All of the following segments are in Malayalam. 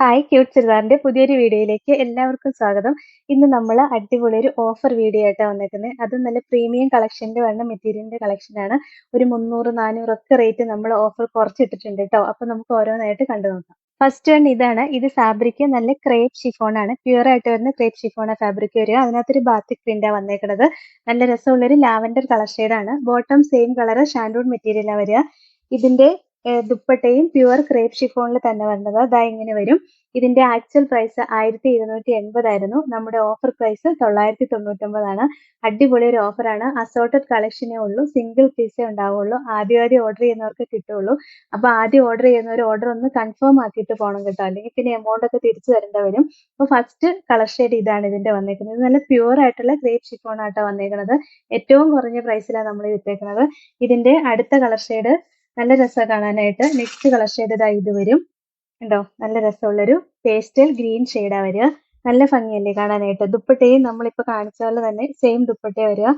ഹായ് ക്യൂട്ട് ചുരിദാറിന്റെ പുതിയൊരു വീഡിയോയിലേക്ക് എല്ലാവർക്കും സ്വാഗതം. ഇന്ന് നമ്മൾ അടിപൊളി ഒരു ഓഫർ വീഡിയോ ആയിട്ടാണ് വന്നേക്കുന്നത് അത് നല്ല പ്രീമിയം കളക്ഷന്റെ വേണ്ട മെറ്റീരിയലിന്റെ കളക്ഷനാണ് ഒരു മുന്നൂറ് നാനൂറ് ഒക്കെ റേറ്റ് നമ്മൾ ഓഫർ കുറച്ചിട്ടിട്ടുണ്ട് കേട്ടോ അപ്പൊ നമുക്ക് ഓരോന്നായിട്ട് കണ്ടു നോക്കാം. ഫസ്റ്റ് വൺ ഇതാണ്. ഇത് ഫാബ്രിക് നല്ല ക്രേപ്പ് ഷിഫോൺ ആണ്. പ്യുവർ ആയിട്ട് വരുന്ന ക്രേപ്പ് ഷിഫോൺ ഫാബ്രിക് വരിക. അതിനകത്തൊരു ബാത്തിക് പ്രിന്റാണ് വന്നേക്കുന്നത് നല്ല രസമുള്ളൊരു ലാവൻഡർ കളർ ഷെയ്ഡാണ് ബോട്ടം സെയിം കളർ ഷാൻഡൂൺ മെറ്റീരിയലാണ് വരിക. ഇതിന്റെ ദുപ്പട്ടയും പ്യുവർ ക്രേപ്പ് ഷിഫോണിൽ തന്നെ വന്നത്. അതാ ഇങ്ങനെ വരും. ഇതിന്റെ ആക്ച്വൽ പ്രൈസ് ആയിരത്തി ഇരുന്നൂറ്റി എൺപതായിരുന്നു നമ്മുടെ ഓഫർ പ്രൈസ് തൊള്ളായിരത്തി തൊണ്ണൂറ്റൊമ്പതാണ് അടിപൊളി ഒരു ഓഫറാണ് അസോർട്ടഡ് കളക്ഷനേ ഉള്ളൂ. സിംഗിൾ പീസേ ഉണ്ടാവുള്ളൂ. ആദ്യം ആദ്യം ഓർഡർ ചെയ്യുന്നവർക്ക് കിട്ടുള്ളൂ അപ്പൊ ആദ്യം ഓർഡർ ചെയ്യുന്നവർ ഓർഡർ ഒന്ന് കൺഫേം ആക്കിയിട്ട് പോകണം കേട്ടോ. അല്ലെങ്കിൽ പിന്നെ എമൗണ്ട് ഒക്കെ തിരിച്ചു തരേണ്ട വരും. അപ്പൊ ഫസ്റ്റ് കളർ ഇതാണ് ഇതിന്റെ വന്നേക്കുന്നത്. നല്ല പ്യുവർ ആയിട്ടുള്ള ക്രേപ്പ് ഷിഫോൺ ആട്ടോ വന്നേക്കുന്നത്. ഏറ്റവും കുറഞ്ഞ പ്രൈസിലാണ് നമ്മൾ വിറ്റേക്കുന്നത് ഇതിന്റെ അടുത്ത കളർ നല്ല രസമാണ് കാണാനായിട്ട്. നെക്സ്റ്റ് കളർ ഷെയ്ഡ് ഇതാ ഇത് വരും. ഉണ്ടോ നല്ല രസമുള്ളൊരു പേസ്റ്റൽ ഗ്രീൻ ഷെയ്ഡാ വരിക. നല്ല ഭംഗിയല്ലേ കാണാനായിട്ട്. ദുപ്പട്ടയും നമ്മളിപ്പോ കാണിച്ച പോലെ തന്നെ സെയിം ദുപ്പട്ട വരിക.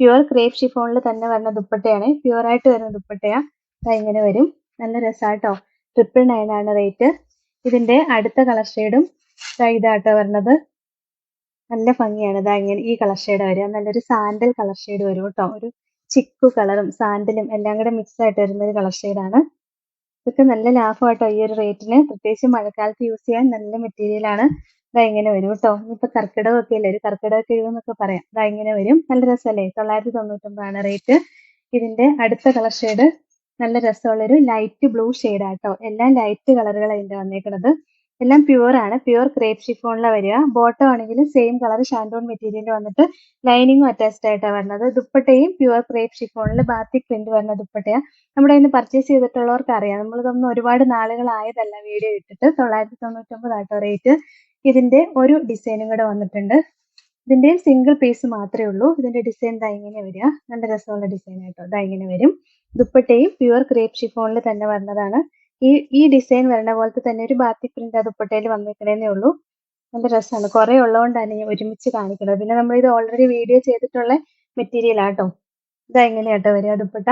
പ്യുവർ ക്രേപ്പ് ഷിഫോണിൽ തന്നെ വരുന്ന ദുപ്പട്ടയാണ്. പ്യുവർ ആയിട്ട് വരുന്ന ദുപ്പട്ടയാ. ദാ ഇങ്ങനെ വരും. നല്ല രസമാട്ടോ ട്രിപ്പിൾ നയൻ ആണ് റേറ്റ് ഇതിന്റെ അടുത്ത കളർ ഷെയ്ഡും ഇതാട്ടോ വരുന്നത് നല്ല ഭംഗിയാണ്. ഇതാ ഇങ്ങനെ ഈ കളർ ഷെയ്ഡ് വരിക. നല്ലൊരു സാൻഡൽ കളർ ഷെയ്ഡ് വരും കേട്ടോ. ഒരു ചിക്കു കളറും സാൻഡലും എല്ലാം കൂടെ മിക്സ് ആയിട്ട് വരുന്ന ഒരു കളർ ഷെയ്ഡാണ് ഇതൊക്കെ നല്ല ലാഭമായിട്ടോ ഈ ഒരു റേറ്റിന് പ്രത്യേകിച്ച് മഴക്കാലത്ത് യൂസ് ചെയ്യാൻ നല്ല മെറ്റീരിയൽ ആണ്. ഇതാ ഇങ്ങനെ വരും കേട്ടോ ഇപ്പൊ കർക്കിടകമൊക്കെ അല്ലേ? ഒരു കർക്കിടക കിഴിവെന്നൊക്കെ പറയാം. ഇതാ ഇങ്ങനെ വരും. നല്ല രസമല്ലേ? തൊള്ളായിരത്തി തൊണ്ണൂറ്റൊമ്പതാണ് റേറ്റ് ഇതിന്റെ അടുത്ത കളർ ഷെയ്ഡ് നല്ല രസമുള്ളൊരു ലൈറ്റ് ബ്ലൂ ഷെയ്ഡാട്ടോ എല്ലാം ലൈറ്റ് കളറുകളാണ് ഇതിന്റെ വന്നേക്കുന്നത് എല്ലാം പ്യുവർ ആണ്. പ്യുവർ ക്രേപ്പ് ഷിഫോണിലാണ് വരിക. ബോട്ടം ആണെങ്കിലും സെയിം കളർ ഷാൻഡോൺ മെറ്റീരിയൽ വന്നിട്ട് ലൈനിങ്ങും അറ്റാച്ച്ഡ് ആയിട്ടാണ് വരുന്നത് ദുപ്പട്ടയും പ്യുവർ ക്രേപ്പ് ഷിഫോണിൽ ബാത്തിക് പ്രിന്റ് വരുന്ന ദുപ്പട്ടയാണ് നമ്മുടെ ഇന്ന് പർച്ചേസ് ചെയ്തിട്ടുള്ളവർക്ക് അറിയാം നമ്മൾ തന്നെ ഒരുപാട് നാളുകളായതല്ല വീഡിയോ ഇട്ടിട്ട്. തൊള്ളായിരത്തി തൊണ്ണൂറ്റൊമ്പത് ആട്ടോ റേറ്റ് ഇതിന്റെ ഒരു ഡിസൈനും കൂടെ വന്നിട്ടുണ്ട്. ഇതിന്റെ സിംഗിൾ പീസ് മാത്രമേ ഉള്ളൂ. ഇതിന്റെ ഡിസൈൻ ദാ ഇങ്ങനെ വരിക. നല്ല രസമുള്ള ഡിസൈൻ ആയിട്ടോ ദാ ഇങ്ങനെ വരും. ദുപ്പട്ടയും പ്യുവർ ക്രേപ്പ് ഷിഫോണിൽ തന്നെ വരുന്നതാണ് ഈ ഈ ഡിസൈൻ വരണ പോലത്തെ തന്നെ ഒരു ബാത്തി പ്രിന്റ് ആ ദുപ്പട്ടയിൽ വന്നിരിക്കണേന്നേ ഉള്ളൂ. നല്ല രസമാണ് കുറെ ഉള്ളതുകൊണ്ടാണ് ഞാൻ ഒരുമിച്ച് കാണിക്കുന്നത് പിന്നെ നമ്മൾ ഇത് ഓൾറെഡി വീഡിയോ ചെയ്തിട്ടുള്ള മെറ്റീരിയൽ ആട്ടോ ഇതാ എങ്ങനെയാട്ടോ വരിക ദുപ്പട്ട.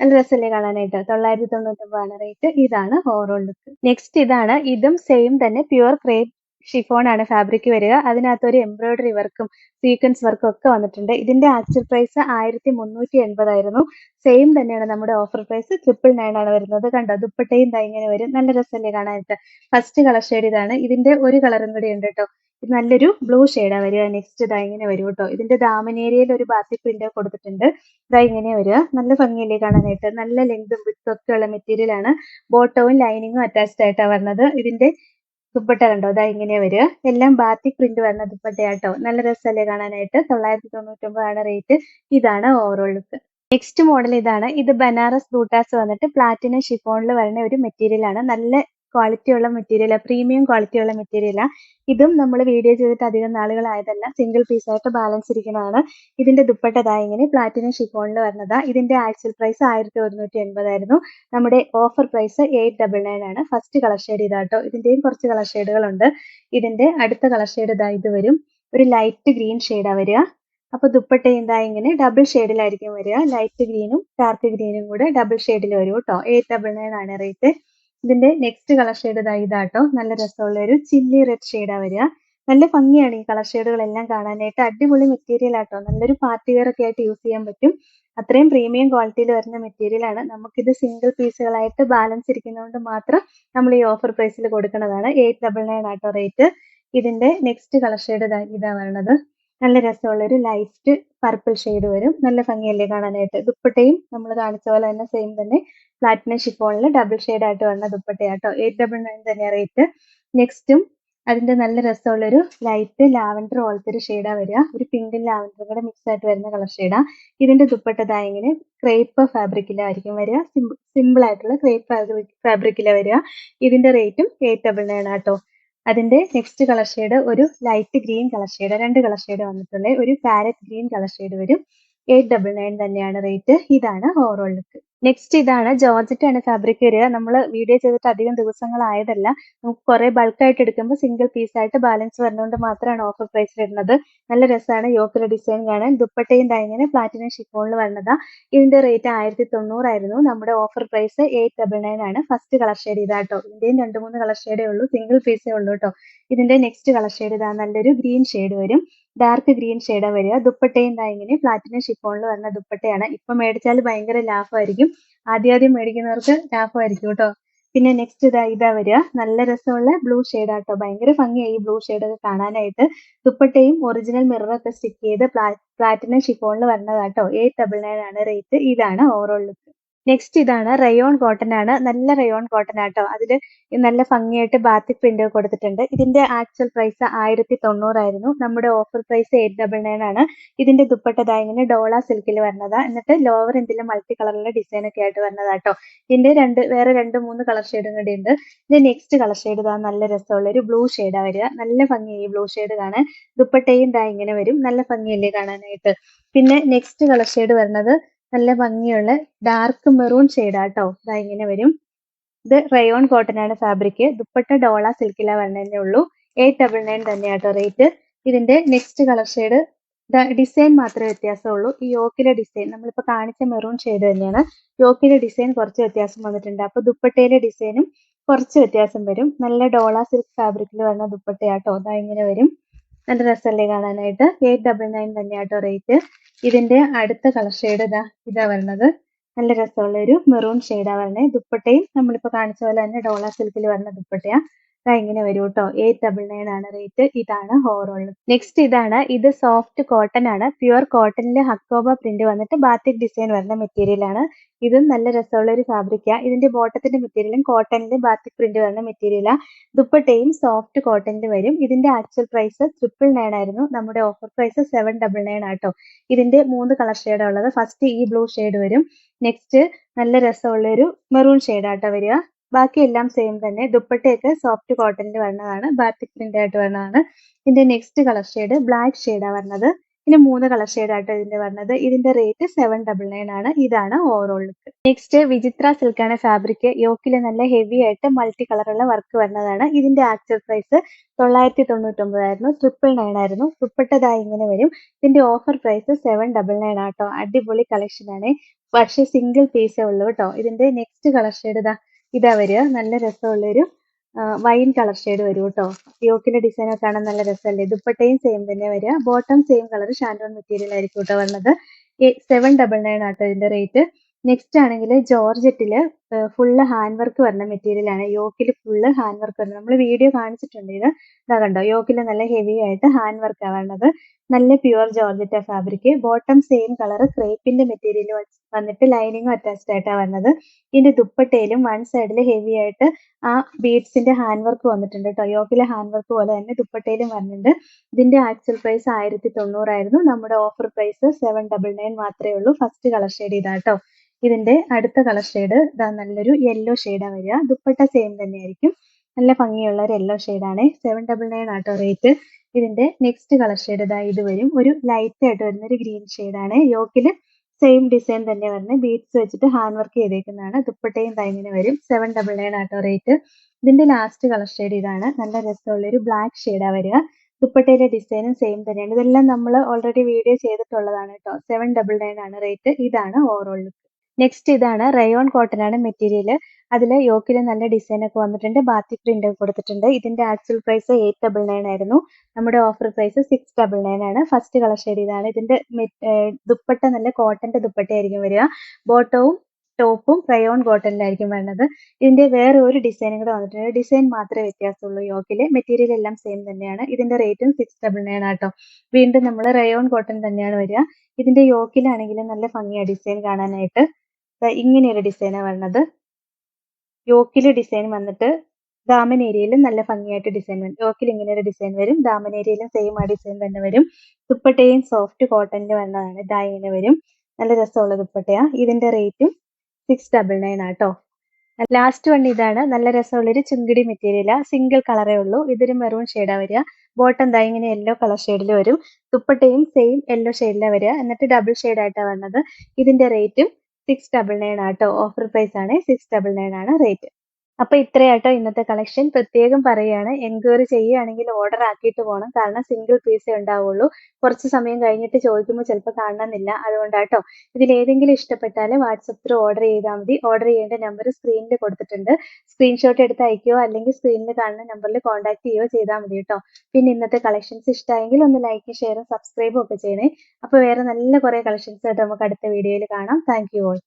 നല്ല രസമല്ലേ കാണാനായിട്ട്. തൊള്ളായിരത്തി തൊണ്ണൂറ്റൊമ്പതാണ് റേറ്റ് ഇതാണ് ഓവറോൾ ലുക്ക് നെക്സ്റ്റ് ഇതാണ്. ഇതും സെയിം തന്നെ. പ്യുവർ ക്രേപ്പ് ഷിഫോൺ ആണ് ഫാബ്രിക് വരിക. അതിനകത്ത് ഒരു എംബ്രോയിഡറി വർക്കും സീക്വൻസ് വർക്കും ഒക്കെ വന്നിട്ടുണ്ട്. ഇതിന്റെ ആക്ച്വൽ പ്രൈസ് ആയിരത്തി മുന്നൂറ്റി എൺപതായിരുന്നു. സെയിം തന്നെയാണ് നമ്മുടെ ഓഫർ പ്രൈസ് ട്രിപ്പിൾ നയൻ ആണ് വരുന്നത്. കണ്ടോ? ദുപ്പട്ടയും ദാ ഇങ്ങനെ വരും. നല്ല രസമല്ലേ കാണാനായിട്ട്. ഫസ്റ്റ് കളർ ഷെയ്ഡ് ഇതാണ്. ഇതിന്റെ ഒരു കളറും കൂടി ഉണ്ട് കേട്ടോ. ഇത് നല്ലൊരു ബ്ലൂ ഷെയ്ഡാ വരിക. നെക്സ്റ്റ് ഇതാ ഇങ്ങനെ വരും കേട്ടോ. ഇതിന്റെ ദാമനേരിയയിൽ ഒരു ബാത്തി പ്രിന്റ് കൊടുത്തിട്ടുണ്ട്. ഇതാ ഇങ്ങനെ വരിക. നല്ല ഭംഗിയല്ലേ കാണാനായിട്ട്? നല്ല ലെങ്തും വിട്ടും ഒക്കെ ഉള്ള മെറ്റീരിയൽ ആണ്. ബോട്ടവും ലൈനിങ്ങും അറ്റാച്ച്ഡ് ആയിട്ടാണ് വരുന്നത് ഇതിന്റെ ദുപ്പട്ട കണ്ടോ അതാ ഇങ്ങനെ വരിക. എല്ലാം ബാത്തിക് പ്രിന്റ് വരുന്ന ദുപ്പട്ടയാട്ടോ നല്ല രസമല്ലേ കാണാനായിട്ട്? തൊള്ളായിരത്തി തൊണ്ണൂറ്റൊമ്പതാണ് റേറ്റ് ഇതാണ് ഓവറോൾ ലുക്ക് നെക്സ്റ്റ് മോഡൽ ഇതാണ്. ഇത് ബനാറസ് ബൂട്ടാസ് വന്നിട്ട് പ്ലാറ്റിനം ഷിഫോണിൽ വരുന്ന ഒരു മെറ്റീരിയൽ ആണ്. നല്ല ക്വാളിറ്റി ഉള്ള മെറ്റീരിയൽ പ്രീമിയം ക്വാളിറ്റി ഉള്ള മെറ്റീരിയൽ ഇതും നമ്മൾ വീഡിയോ ചെയ്തിട്ട് അധികം നാളുകളായതല്ല സിംഗിൾ പീസ് ആയിട്ട് ബാലൻസ് ഇരിക്കുന്നതാണ്. ഇതിന്റെ ദുപ്പട്ട ദാ ഇങ്ങനെ പ്ലാറ്റിനം ഷിഫോണിൽ വരുന്നതാ ഇതിന്റെ ആക്ച്വൽ പ്രൈസ് ആയിരത്തി ഒരുന്നൂറ്റി എൺപതായിരുന്നു നമ്മുടെ offer price eight double nine ആണ്. ഫസ്റ്റ് കളർ ഷെയ്ഡ് ഇതാട്ടോ ഇതിന്റെയും കുറച്ച് കളർ ഷെയ്ഡുകളുണ്ട് ഇതിന്റെ അടുത്ത കളർ ഷെയ്ഡ് ഇതാ ഇത് വരും. ഒരു ലൈറ്റ് ഗ്രീൻ ഷെയ്ഡാ വരിക. അപ്പൊ ദുപ്പട്ട എന്താ ഇങ്ങനെ ഡബിൾ ഷെയ്ഡിലായിരിക്കും വരിക. ലൈറ്റ് ഗ്രീനും ഡാർക്ക് ഗ്രീനും കൂടെ ഡബിൾ ഷെയ്ഡിൽ വരും കേട്ടോ എയ്റ്റ് ഡബിൾ നയൻ ആണ് റേറ്റ് ഇതിന്റെ നെക്സ്റ്റ് കളർ ഷെയ്ഡ് ഇതാ ഇതാട്ടോ. നല്ല രസമുള്ള ഒരു ചില്ലി റെഡ് ഷെയ്ഡാ വരിക. നല്ല ഭംഗിയാണ് ഈ കളർ ഷെയ്ഡുകളെല്ലാം കാണാനായിട്ട്. അടിപൊളി മെറ്റീരിയൽ ആട്ടോ. നല്ലൊരു പാർട്ടി വെയർ ഒക്കെ ആയിട്ട് യൂസ് ചെയ്യാൻ പറ്റും. അത്രയും പ്രീമിയം ക്വാളിറ്റിയിൽ വരുന്ന മെറ്റീരിയൽ ആണ്. നമുക്കിത് സിംഗിൾ പീസുകളായിട്ട് ബാലൻസ് ഇരിക്കുന്നതുകൊണ്ട് മാത്രം നമ്മൾ ഈ ഓഫർ പ്രൈസിൽ കൊടുക്കുന്നതാണ്. എയ്റ്റ് ഡബിൾ നയൻ ആട്ടോ റേറ്റ് ഇതിന്റെ നെക്സ്റ്റ് കളർ ഷെയ്ഡ് ഇതാ ഇതാ വരുന്നത് നല്ല രസമുള്ള ഒരു ലൈറ്റ് പർപ്പിൾ ഷെയ്ഡ് വരും. നല്ല ഭംഗിയല്ലേ കാണാനായിട്ട്? ദുപ്പട്ടയും നമ്മൾ കാണിച്ച പോലെ തന്നെ സെയിം തന്നെ. പ്ലാറ്റിനം ഷിഫോണിൽ ഡബിൾ ഷെയ്ഡ് ആയിട്ട് വന്ന ദുപ്പട്ടയാട്ടോ. എയ്റ്റ് ഡബിൾ നയൻ തന്നെയാണ് റേറ്റ് നെക്സ്റ്റും അതിന്റെ നല്ല രസമുള്ള ഒരു ലൈറ്റ് ലാവൻഡർ പോലത്തെ ഒരു ഷെയ്ഡാ വരിക. ഒരു പിങ്കും ലാവൻഡറും കൂടെ മിക്സ് ആയിട്ട് വരുന്ന കളർ ഷെയ്ഡാ ഇതിന്റെ ദുപ്പട്ട ദാ ഇങ്ങനെ ക്രേപ്പ് ഫാബ്രിക്കിലായിരിക്കും വരിക. സിമ്പിൾ ആയിട്ടുള്ള ക്രേപ്പ് ഫാബ്രിക് ഫാബ്രിക്കിലാ വരിക. ഇതിന്റെ റേറ്റും എയ്റ്റ് ഡബിൾ നയൻ ആട്ടോ. അതിന്റെ നെക്സ്റ്റ് കളർ ഷെയ്ഡ് ഒരു ലൈറ്റ് ഗ്രീൻ കളർ ഷെയ്ഡ് രണ്ട് കളർ ഷെയ്ഡ് വന്നിട്ടുള്ളത് ഒരു പാരറ്റ് ഗ്രീൻ കളർ ഷെയ്ഡ് വരും. എയ്റ്റ് ഡബിൾ നയൻ തന്നെയാണ് റേറ്റ് ഇതാണ് ഓവറോൾ ലുക്ക് നെക്സ്റ്റ് ഇതാണ് ജോർജറ്റ് ആണ് ഫാബ്രിക് വരിക നമ്മൾ വീഡിയോ ചെയ്തിട്ട് അധികം ദിവസങ്ങളായതല്ല. നമുക്ക് കുറെ ബൾക്കായിട്ട് എടുക്കുമ്പോൾ സിംഗിൾ പീസ് ആയിട്ട് ബാലൻസ് വരുന്നതുകൊണ്ട് മാത്രമാണ് ഓഫർ പ്രൈസ് വരുന്നത് നല്ല രസമാണ് യോക്കിലെ ഡിസൈൻ കാണാൻ. ദുപ്പട്ടയും ഇങ്ങനെ പ്ലാറ്റിനം ഷിഫോണിൽ വരുന്നതാ ഇതിന്റെ റേറ്റ് ആയിരത്തി തൊണ്ണൂറായിരുന്നു നമ്മുടെ offer price eight double nine ആണ്. ഫസ്റ്റ് കളർ ഷെയ്ഡ് ഇതാട്ടോ ഇതിന്റെയും രണ്ട് മൂന്ന് കളർ ഷെയ്ഡേ ഉള്ളൂ. സിംഗിൾ പീസേ ഉള്ളൂ കേട്ടോ ഇതിന്റെ നെക്സ്റ്റ് കളർ ഷെയ്ഡ് ഇതാ. നല്ലൊരു ഗ്രീൻ ഷെയ്ഡ് വരും. ഡാർക്ക് ഗ്രീൻ ഷെയ്ഡ് വരിക. ദുപ്പട്ടയും ദാ ഇങ്ങനെ പ്ലാറ്റിനം ഷിഫോണിൽ വരുന്ന ദുപ്പട്ടയാണ്. ഇപ്പൊ മേടിച്ചാൽ ഭയങ്കര ലാഭമായിരിക്കും. ആദ്യം ആദ്യം മേടിക്കുന്നവർക്ക് ലാഭമായിരിക്കും കേട്ടോ. പിന്നെ നെക്സ്റ്റ് ഇതാ ഇതാ വരിക. നല്ല രസമുള്ള ബ്ലൂ ഷെയ്ഡ് ആട്ടോ ഭയങ്കര ഭംഗിയായി ഈ ബ്ലൂ ഷെയ്ഡൊക്കെ കാണാനായിട്ട്. ദുപ്പട്ടയും ഒറിജിനൽ മിററൊക്കെ സ്റ്റിക്ക് ചെയ്ത് പ്ലാ പ്ലാറ്റിനം ഷിഫോണിൽ വരുന്നതാട്ടോ എയ്റ്റ് ഡബിൾ നയൻ ആണ് റേറ്റ് ഇതാണ് ഓവറോൾ ലുക്ക് നെക്സ്റ്റ് ഇതാണ് റയോൺ കോട്ടൺ ആണ്. നല്ല റയോൺ കോട്ടൺ ആട്ടോ. അതിൽ നല്ല ഭംഗിയായിട്ട് ബാത്തിക് പ്രിന്റ് കൊടുത്തിട്ടുണ്ട്. ഇതിന്റെ ആക്ച്വൽ പ്രൈസ് ആയിരത്തി തൊണ്ണൂറായിരുന്നു നമ്മുടെ offer price eight double nine ആണ്. ഇതിന്റെ ദുപ്പട്ട ദാ ഇങ്ങനെ ഡോള സിൽക്കിൽ വരുന്നതാ എന്നിട്ട് ലോവർ എന്തെങ്കിലും മൾട്ടി കളറുള്ള ഡിസൈൻ ഒക്കെ ആയിട്ട് വരുന്നതാട്ടോ ഇതിന്റെ രണ്ട് വേറെ രണ്ട് മൂന്ന് കളർ ഷെയ്ഡും കൂടി ഉണ്ട്. ഇതിന്റെ നെക്സ്റ്റ് കളർ ഷെയ്ഡ് ഇതാ നല്ല രസമുള്ള ഒരു ബ്ലൂ ഷെയ്ഡാ വരിക. നല്ല ഭംഗിയായി ബ്ലൂ ഷെയ്ഡ് കാണാൻ. ദുപ്പട്ടയും ദാ ഇങ്ങനെ വരും. നല്ല ഭംഗിയല്ലേ കാണാനായിട്ട്. പിന്നെ നെക്സ്റ്റ് കളർ ഷെയ്ഡ് വരുന്നത് നല്ല ഭംഗിയുള്ള ഡാർക്ക് മെറൂൺ ഷെയ്ഡാട്ടോ ഇതാ ഇങ്ങനെ വരും. ഇത് റയോൺ കോട്ടൺ ആണ് ഫാബ്രിക് ദുപ്പട്ട ഡോള സിൽക്കില വരുന്നതേ ഉള്ളൂ. എയ്റ്റ് ഡബിൾ നയൻ തന്നെയാട്ടോ റേറ്റ് ഇതിന്റെ നെക്സ്റ്റ് കളർ ഷെയ്ഡ് ഡിസൈൻ മാത്രമേ വ്യത്യാസമുള്ളൂ. ഈ യോക്കിലെ ഡിസൈൻ നമ്മളിപ്പോ കാണിച്ച മെറൂൺ ഷെയ്ഡ് തന്നെയാണ്. യോക്കിലെ ഡിസൈൻ കുറച്ച് വ്യത്യാസം വന്നിട്ടുണ്ട്. അപ്പൊ ദുപ്പട്ടയിലെ ഡിസൈനും കുറച്ച് വ്യത്യാസം വരും. നല്ല ഡോള സിൽക്ക് ഫാബ്രിക്കിൽ വരുന്ന ദുപ്പട്ടയാട്ടോ. അതാ ഇങ്ങനെ വരും. നല്ല രസമല്ലേ കാണാനായിട്ട്. എയ്റ്റ് ഡബിൾ നയൻ തന്നെയാട്ടോ റേറ്റ് ഇതിന്റെ അടുത്ത കളർ ഷെയ്ഡ് ഇതാ ഇതാ വരുന്നത്. നല്ല രസമുള്ള ഒരു മെറൂൺ ഷെയ്ഡാ വരുന്നത്. ദുപ്പട്ടയും നമ്മളിപ്പോ കാണിച്ച പോലെ തന്നെ ഡോള സിൽക്കിൽ വരുന്ന ദുപ്പട്ടയാ. ദാ ഇങ്ങനെ വരും കേട്ടോ. എയ്റ്റ് ഡബിൾ നയൻ ആണ് റേറ്റ് ഇതാണ് ഓവറോൾ നെക്സ്റ്റ് ഇതാണ്. ഇത് സോഫ്റ്റ് കോട്ടൺ ആണ്. പ്യുവർ കോട്ടണിൽ ഹക്കോബ പ്രിന്റ് വന്നിട്ട് ബാത്തിക് ഡിസൈൻ വരുന്ന മെറ്റീരിയൽ ആണ്. ഇതും നല്ല രസമുള്ള ഒരു ഫാബ്രിക്കാണ് ഇതിന്റെ ബോട്ടത്തിന്റെ മെറ്റീരിയലും കോട്ടണിൽ ബാത്തിക് പ്രിന്റ് വരുന്ന മെറ്റീരിയലാണ് ദുപ്പട്ടയും സോഫ്റ്റ് കോട്ടണിൽ വരും. ഇതിന്റെ ആക്ച്വൽ പ്രൈസ് ട്രിപ്പിൾ നയൻ ആയിരുന്നു. നമ്മുടെ offer price seven double nine ആട്ടോ. ഇതിന്റെ മൂന്ന് കളർ ഷെയ്ഡാണ് ഉള്ളത്. ഫസ്റ്റ് ഈ ബ്ലൂ ഷെയ്ഡ് വരും. നെക്സ്റ്റ് നല്ല രസമുള്ള ഒരു മെറൂൺ ഷെയ്ഡാട്ടോ വരിക. ബാക്കി എല്ലാം സെയിം തന്നെ. ദുപ്പട്ടയൊക്കെ സോഫ്റ്റ് കോട്ടണിൽ വരുന്നതാണ് ബാത്തിക് പ്രിന്റ് ആയിട്ട് വരുന്നതാണ് ഇതിന്റെ നെക്സ്റ്റ് കളർ ഷെയ്ഡ് ബ്ലാക്ക് ഷെയ്ഡാണ് വരുന്നത് പിന്നെ മൂന്ന് കളർ ഷെയ്ഡ് ആട്ടോ ഇതിന്റെ വരുന്നത് ഇതിന്റെ റേറ്റ് സെവൻ ഡബിൾ നയൻ ആണ്. ഇതാണ് overall look next Vichitra silk ആണ് ഫാബ്രിക് യോക്കിൽ നല്ല ഹെവി ആയിട്ട് മൾട്ടി കളറുള്ള വർക്ക് വരുന്നതാണ് ഇതിന്റെ ആക്ച്വൽ പ്രൈസ് തൊള്ളായിരത്തി തൊണ്ണൂറ്റൊമ്പതായിരുന്നു ട്രിപ്പിൾ നയൻ ആയിരുന്നു. ദുപ്പട്ടതായി ഇങ്ങനെ വരും. ഇതിന്റെ offer price seven double nine ആട്ടോ. അടിപൊളി കളക്ഷൻ ആണ്. പക്ഷേ സിംഗിൾ പീസേ ഉള്ളൂ കേട്ടോ. ഇതിന്റെ നെക്സ്റ്റ് കളർ ഷെയ്ഡ് ഇതാ ഇതാ വരിക. നല്ല രസമുള്ളൊരു വൈൻ കളർ ഷെയ്ഡ് വരും കേട്ടോ യോക്കിന്റെ ഡിസൈൻ ഒക്കെ കാണാൻ നല്ല രസമല്ലേ? ദുപ്പട്ടയും സെയിം തന്നെ വരിക. Bottom same colour shantoon material ആയിരിക്കും കേട്ടോ വന്നത്. സെവൻ ഡബിൾ നയൻ ആട്ടോ ഇതിന്റെ റേറ്റ് നെക്സ്റ്റ് ആണെങ്കിൽ ജോർജറ്റിൽ ഫുള്ള് ഹാൻഡ് വർക്ക് വരുന്ന മെറ്റീരിയൽ ആണ്. യോക്കിൽ ഫുള്ള് ഹാൻഡ് വർക്ക് വരുന്നത്. നമ്മൾ വീഡിയോ കാണിച്ചിട്ടുണ്ട് ഇത് ഇതാ കണ്ടോ? യോക്കിൽ നല്ല ഹെവി ആയിട്ട് ഹാൻഡ് വർക്ക് ആവേണ്ടത് നല്ല pure georgette fabric bottom same colour ക്രേപ്പിന്റെ material വന്നിട്ട് ലൈനിങ്ങും അറ്റാച്ച്ഡ് ആയിട്ടാണ് വന്നത്. ഇതിന്റെ ദുപ്പട്ടയിലും വൺ സൈഡിൽ ഹെവി ആയിട്ട് ആ ബീഡ്സിന്റെ ഹാൻഡ് വർക്ക് വന്നിട്ടുണ്ട് കേട്ടോ യോക്കിലെ ഹാൻഡ് വർക്ക് പോലെ തന്നെ ദുപ്പട്ടയിലും വരുന്നുണ്ട് ഇതിന്റെ ആക്ച്വൽ പ്രൈസ് ആയിരത്തി തൊണ്ണൂറായിരുന്നു. നമ്മുടെ offer price seven double nine മാത്രമേ ഉള്ളൂ. ഫസ്റ്റ് കളർ ഷെയ്ഡ് ഇതാട്ടോ ഇതിന്റെ അടുത്ത കളർ ഷെയ്ഡ് ഇതാ നല്ലൊരു യെല്ലോ ഷെയ്ഡാണ് വരിക. ദുപ്പട്ട സെയിം തന്നെയായിരിക്കും. നല്ല ഭംഗിയുള്ള ഒരു യെല്ലോ ഷെയ്ഡാണ് സെവൻ ഡബിൾ നയൻ ആട്ടോ റേറ്റ് ഇതിന്റെ നെക്സ്റ്റ് കളർ ഷെയ്ഡ് ഇതാ ഇത് വരും. ഒരു ലൈറ്റ് ആയിട്ട് വരുന്ന ഒരു ഗ്രീൻ ഷെയ്ഡാണ് യോക്കിൽ സെയിം ഡിസൈൻ തന്നെ വരുന്നത് ബീഡ്സ് വെച്ചിട്ട് ഹാൻഡ് വർക്ക് ചെയ്തേക്കുന്നതാണ്. ദുപ്പട്ടയും ഇങ്ങനെ വരും. സെവൻ ഡബിൾ നയൻ ആട്ടോ റേറ്റ് ഇതിന്റെ ലാസ്റ്റ് കളർ ഷെയ്ഡ് ഇതാണ്. നല്ല രസമുള്ള ഒരു ബ്ലാക്ക് ഷെയ്ഡാണ് വരിക. ദുപ്പട്ടയിലെ ഡിസൈനും സെയിം തന്നെയാണ്. ഇതെല്ലാം നമ്മൾ ഓൾറെഡി വീഡിയോ ചെയ്തിട്ടുള്ളതാണ് കേട്ടോ സെവൻ ഡബിൾ നയൻ ആണ് റേറ്റ് ഇതാണ് ഓവറോൾ ലുക്ക് നെക്സ്റ്റ് ഇതാണ് റയോൺ കോട്ടൺ ആണ് മെറ്റീരിയൽ അതിൽ യോക്കിൽ നല്ല ഡിസൈൻ ഒക്കെ വന്നിട്ടുണ്ട്. ബാത്തി പ്രിന്റ് കൊടുത്തിട്ടുണ്ട്. ഇതിന്റെ actual price eight double nine ആയിരുന്നു. നമ്മുടെ offer price six double nine ആണ്. ഫസ്റ്റ് കളർ ഷെയ്ഡ് ഇതാണ്. ഇതിന്റെ ദുപ്പട്ട നല്ല കോട്ടന്റെ ദുപ്പട്ടയായിരിക്കും വരിക. ബോട്ടവും ടോപ്പും റയോൺ കോട്ടണിലായിരിക്കും വരുന്നത് ഇതിന്റെ വേറെ ഒരു ഡിസൈനും കൂടെ വന്നിട്ടുണ്ട്. ഡിസൈൻ മാത്രമേ വ്യത്യാസമുള്ളൂ യോക്കിൽ. മെറ്റീരിയൽ എല്ലാം സെയിം തന്നെയാണ്. ഇതിന്റെ റേറ്റും സിക്സ് ഡബിൾ നയൻ ആട്ടോ. വീണ്ടും നമ്മൾ റയോൺ കോട്ടൺ തന്നെയാണ് വരിക. ഇതിന്റെ യോക്കിലാണെങ്കിലും നല്ല ഭംഗിയാണ് ഡിസൈൻ കാണാനായിട്ട്. ഇങ്ങനെ ഒരു ഡിസൈനാണ് വരുന്നത് യോക്കിൽ ഡിസൈൻ വന്നിട്ട് ദാമൻ ഏരിയയിലും നല്ല ഭംഗിയായിട്ട് ഡിസൈൻ വരും യോക്കിൽ ഇങ്ങനെ ഒരു ഡിസൈൻ വരും. ദാമൻ ഏരിയയിലും സെയിം ആ ഡിസൈൻ തന്നെ വരും. ദുപ്പട്ടയും സോഫ്റ്റ് കോട്ടണിൽ വരുന്നതാണ് ഇതാ ഇങ്ങനെ വരും. നല്ല രസമുള്ള ദുപ്പട്ടയാ. ഇതിന്റെ റേറ്റും സിക്സ് ഡബിൾ നയൻ ആട്ടോ ലാസ്റ്റ് വൺ ഇതാണ്. നല്ല രസമുള്ളൊരു ചുങ്കിടി മെറ്റീരിയല സിംഗിൾ കളറേ ഉള്ളൂ. ഇതൊരു മെറൂൺ ഷെയ്ഡാ വരിക. ബോട്ടം ദാ ഇങ്ങനെ യെല്ലോ കളർ ഷെയ്ഡിൽ വരും. ദുപ്പട്ടയും സെയിം യെല്ലോ ഷെയ്ഡിലാണ് വരിക. എന്നിട്ട് ഡബിൾ ഷെയ്ഡായിട്ടാണ് വരുന്നത് ഇതിന്റെ റേറ്റും സിക്സ് ഡബിൾ നയൻ ആട്ടോ ഓഫർ പ്രൈസ് ആണ് സിക്സ് ഡബിൾ നയൻ ആണ് റേറ്റ് അപ്പൊ ഇത്രയാട്ടോ ഇന്നത്തെ കളക്ഷൻ പ്രത്യേകം പറയുകയാണ് എൻക്വയറി ചെയ്യുകയാണെങ്കിൽ ഓർഡർ ആക്കിയിട്ട് പോകണം കാരണം സിംഗിൾ പീസേ ഉണ്ടാവുള്ളൂ. കുറച്ച് സമയം കഴിഞ്ഞിട്ട് ചോദിക്കുമ്പോൾ ചിലപ്പോൾ കാണണമെന്നില്ല. അതുകൊണ്ടാട്ടോ. ഇതിൽ ഏതെങ്കിലും ഇഷ്ടപ്പെട്ടാൽ വാട്സപ്പ് ത്രൂ ഓർഡർ ചെയ്താൽ മതി. ഓർഡർ ചെയ്യേണ്ട നമ്പർ സ്ക്രീനിൽ കൊടുത്തിട്ടുണ്ട്. സ്ക്രീൻഷോട്ട് എടുത്ത് അയക്കുകയോ അല്ലെങ്കിൽ സ്ക്രീനിൽ കാണുന്ന നമ്പറിൽ കോൺടാക്ട് ചെയ്യുകയോ ചെയ്താൽ മതി കേട്ടോ. പിന്നെ ഇന്നത്തെ കളക്ഷൻസ് ഇഷ്ടമായെങ്കിൽ ഒന്ന് ലൈക്ക് ഷെയറും സബ്സ്ക്രൈബും ഒക്കെ ചെയ്യണേ. അപ്പോൾ വേറെ നല്ല കുറേ കളക്ഷൻസ് ആയിട്ട് നമുക്ക് അടുത്ത വീഡിയോയിൽ കാണാം. Thank you all